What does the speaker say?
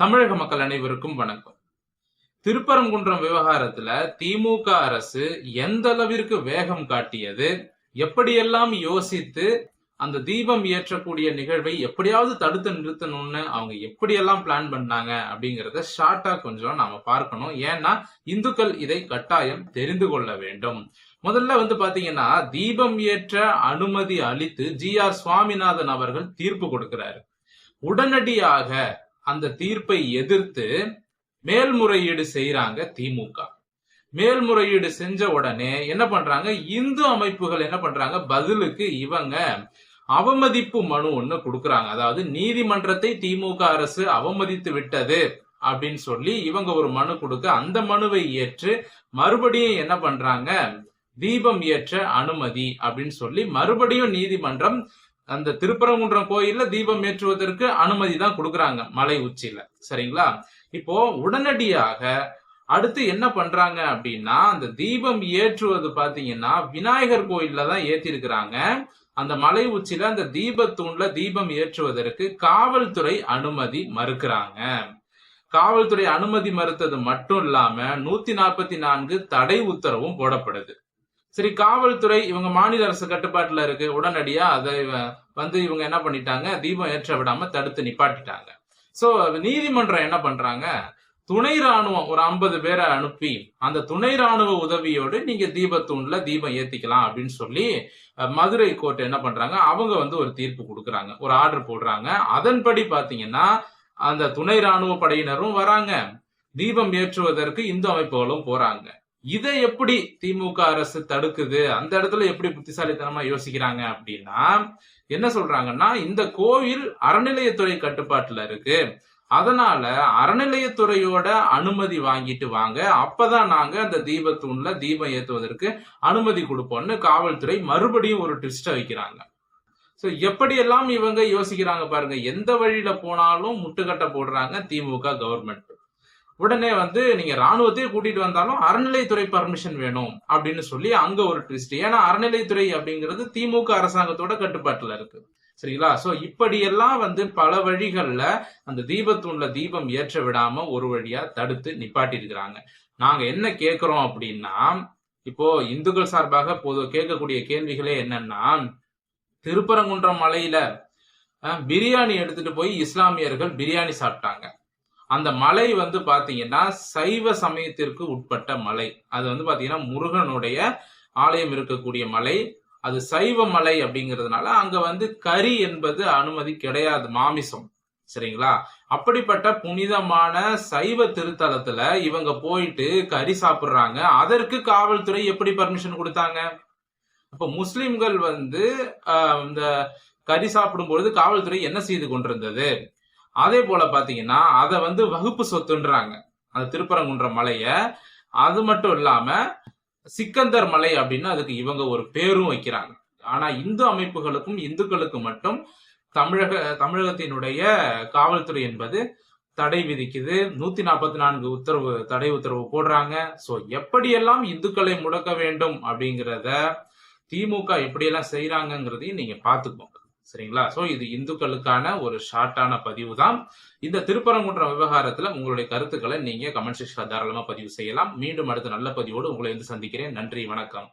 தமிழக மக்கள் அனைவருக்கும் வணக்கம். திருப்பரங்குன்றம் விவகாரத்துல திமுக அரசு எந்த அளவிற்கு வேகம் காட்டியது எப்படியெல்லாம் யோசித்து அந்த தீபம் ஏற்றக்கூடிய நிகழ்வை எப்படியாவது தடுத்து நிறுத்தணும்னு அவங்க எப்படியெல்லாம் பிளான் பண்ணாங்க அப்படிங்கறத ஷார்ட்டா கொஞ்சம் நாம பார்க்கணும். ஏன்னா இந்துக்கள் இதை கட்டாயம் தெரிந்து கொள்ள வேண்டும். முதல்ல வந்து பாத்தீங்கன்னா தீபம் ஏற்ற அனுமதி அளித்து ஜி ஆர் சுவாமிநாதன் அவர்கள் தீர்ப்பு கொடுக்கிறாரு. உடனடியாக அந்த தீர்ப்பை எதிர்த்து மேல்முறையீடு செய்யறாங்க திமுக. மேல்முறையீடு செஞ்ச உடனே என்ன பண்றாங்க? இந்து அமைப்புகள் என்ன பண்றாங்க? பதிலுக்கு இவங்க அவமதிப்பு மனு ஒண்ணு கொடுக்கறாங்க. அதாவது நீதிமன்றத்தை திமுக அரசு அவமதித்து விட்டது அப்படின்னு சொல்லி இவங்க ஒரு மனு கொடுக்க அந்த மனுவை ஏற்று மறுபடியும் என்ன பண்றாங்க? தீபம் ஏற்ற அனுமதி அப்படின்னு சொல்லி மறுபடியும் நீதிமன்றம் அந்த திருப்பரங்குன்றம் கோயில்ல தீபம் ஏற்றுவதற்கு அனுமதி தான் கொடுக்குறாங்க மலை உச்சியில. சரிங்களா? இப்போ உடனடியாக அடுத்து என்ன பண்றாங்க அப்படின்னா அந்த தீபம் ஏற்றுவது பாத்தீங்கன்னா விநாயகர் கோயில்ல தான் ஏத்திருக்கிறாங்க. அந்த மலை உச்சியில அந்த தீபத்தூண்ல தீபம் ஏற்றுவதற்கு காவல்துறை அனுமதி மறுக்கிறாங்க. காவல்துறை அனுமதி மறுத்தது மட்டும் இல்லாம நூத்தி நாற்பத்தி நான்கு தடை உத்தரவும் போடப்படுது. சரி காவல்துறை இவங்க மாநில அரசு கட்டுப்பாட்டுல இருக்கு. உடனடியா அதை வந்து இவங்க என்ன பண்ணிட்டாங்க? தீபம் ஏற்ற விடாம தடுத்து நிப்பாட்டிட்டாங்க. சோ நீதிமன்றம் என்ன பண்றாங்க? துணை ராணுவம் ஒரு ஐம்பது பேரை அனுப்பி அந்த துணை ராணுவ உதவியோடு நீங்க தீபத்தூண்ல தீபம் ஏத்திக்கலாம் அப்படின்னு சொல்லி மதுரை கோர்ட் என்ன பண்றாங்க? அவங்க வந்து ஒரு தீர்ப்பு கொடுக்குறாங்க. ஒரு ஆர்டர் போடுறாங்க. அதன்படி பாத்தீங்கன்னா அந்த துணை ராணுவ படையினரும் வராங்க. தீபம் ஏற்றுவதற்கு இந்து அமைப்புகளும் போறாங்க. இதை எப்படி திமுக அரசு தடுக்குது? அந்த இடத்துல எப்படி புத்திசாலித்தனமா யோசிக்கிறாங்க அப்படின்னா என்ன சொல்றாங்கன்னா இந்த கோவில் அறநிலையத்துறை கட்டுப்பாட்டுல இருக்கு. அதனால அறநிலையத்துறையோட அனுமதி வாங்கிட்டு வாங்க. அப்பதான் நாங்க அந்த தீபத்தூண்ல தீபம் ஏத்துவதற்கு அனுமதி கொடுப்போம்னு காவல்துறை மறுபடியும் ஒரு ட்விஸ்ட வைக்கிறாங்க. சோ எப்படியெல்லாம் இவங்க யோசிக்கிறாங்க பாருங்க. எந்த வழியில போனாலும் முட்டுக்கட்டை போடுறாங்க திமுக கவர்மெண்ட் உடனே வந்து நீங்க ராணுவத்தையே கூட்டிட்டு வந்தாலும் அறநிலைத்துறை பர்மிஷன் வேணும் அப்படின்னு சொல்லி அங்க ஒரு ட்விஸ்ட் ஏன்னா அறநிலைத்துறை அப்படிங்கிறது திமுக அரசாங்கத்தோட கட்டுப்பாட்டுல இருக்கு. சரிங்களா? சோ இப்படியெல்லாம் வந்து பல வழிகள்ல அந்த தீபத்தூண்ல தீபம் ஏற்ற விடாம ஒரு வழியா தடுத்து நிப்பாட்டி இருக்கிறாங்க நாங்க என்ன கேட்கிறோம் அப்படின்னா இப்போ இந்துக்கள் சார்பாக பொது கேட்கக்கூடிய கேள்விகளே என்னன்னா திருப்பரங்குன்றம் மலையில பிரியாணி எடுத்துட்டு போய் இஸ்லாமியர்கள் பிரியாணி சாப்பிட்டாங்க. அந்த மலை வந்து பாத்தீங்கன்னா சைவ சமயத்திற்கு உட்பட்ட மலை. அது வந்து பாத்தீங்கன்னா முருகனுடைய ஆலயம் இருக்கக்கூடிய மலை. அது சைவ மலை அப்படிங்கிறதுனால அங்க வந்து கறி என்பது அனுமதி கிடையாது மாமிசம். சரிங்களா? அப்படிப்பட்ட புனிதமான சைவ திருத்தலத்துல இவங்க போயிட்டு கறி சாப்பிடுறாங்க. அதற்கு காவல்துறை எப்படி பர்மிஷன் கொடுத்தாங்க? அப்ப முஸ்லிம்கள் வந்து இந்த கறி சாப்பிடும் பொழுது காவல்துறை என்ன செய்து கொண்டிருந்தது? அதே போல பாத்தீங்கன்னா அதை வந்து வகுப்பு சொத்துன்றாங்க. அந்த திருப்பரங்குன்ற மலைய. அது மட்டும் இல்லாம சிக்கந்தர் மலை அப்படின்னு அதுக்கு இவங்க ஒரு பேரும் வைக்கிறாங்க. ஆனா இந்து அமைப்புகளுக்கும் இந்துக்களுக்கு மட்டும் தமிழக தமிழகத்தினுடைய காவல்துறை என்பது தடை விதிக்குது. நூத்தி நாற்பத்தி நான்கு உத்தரவு தடை உத்தரவு போடுறாங்க. சோ எப்படியெல்லாம் இந்துக்களை முடக்க வேண்டும் அப்படிங்கிறத திமுக எப்படியெல்லாம் செய்யறாங்கிறதையும் நீங்க பாத்துக்கோங்க சரிங்களா? சோ இது இந்துக்களுக்கான ஒரு ஷார்ட்டான பதிவு தான் இந்த திருப்பரங்குன்ற விவகாரத்துல உங்களுடைய கருத்துக்களை நீங்க கமெண்ட் செக்ஷனில் தாராளமா பதிவு செய்யலாம். மீண்டும் அடுத்த நல்ல பதிவோடு உங்களை வந்து சந்திக்கிறேன். நன்றி வணக்கம்.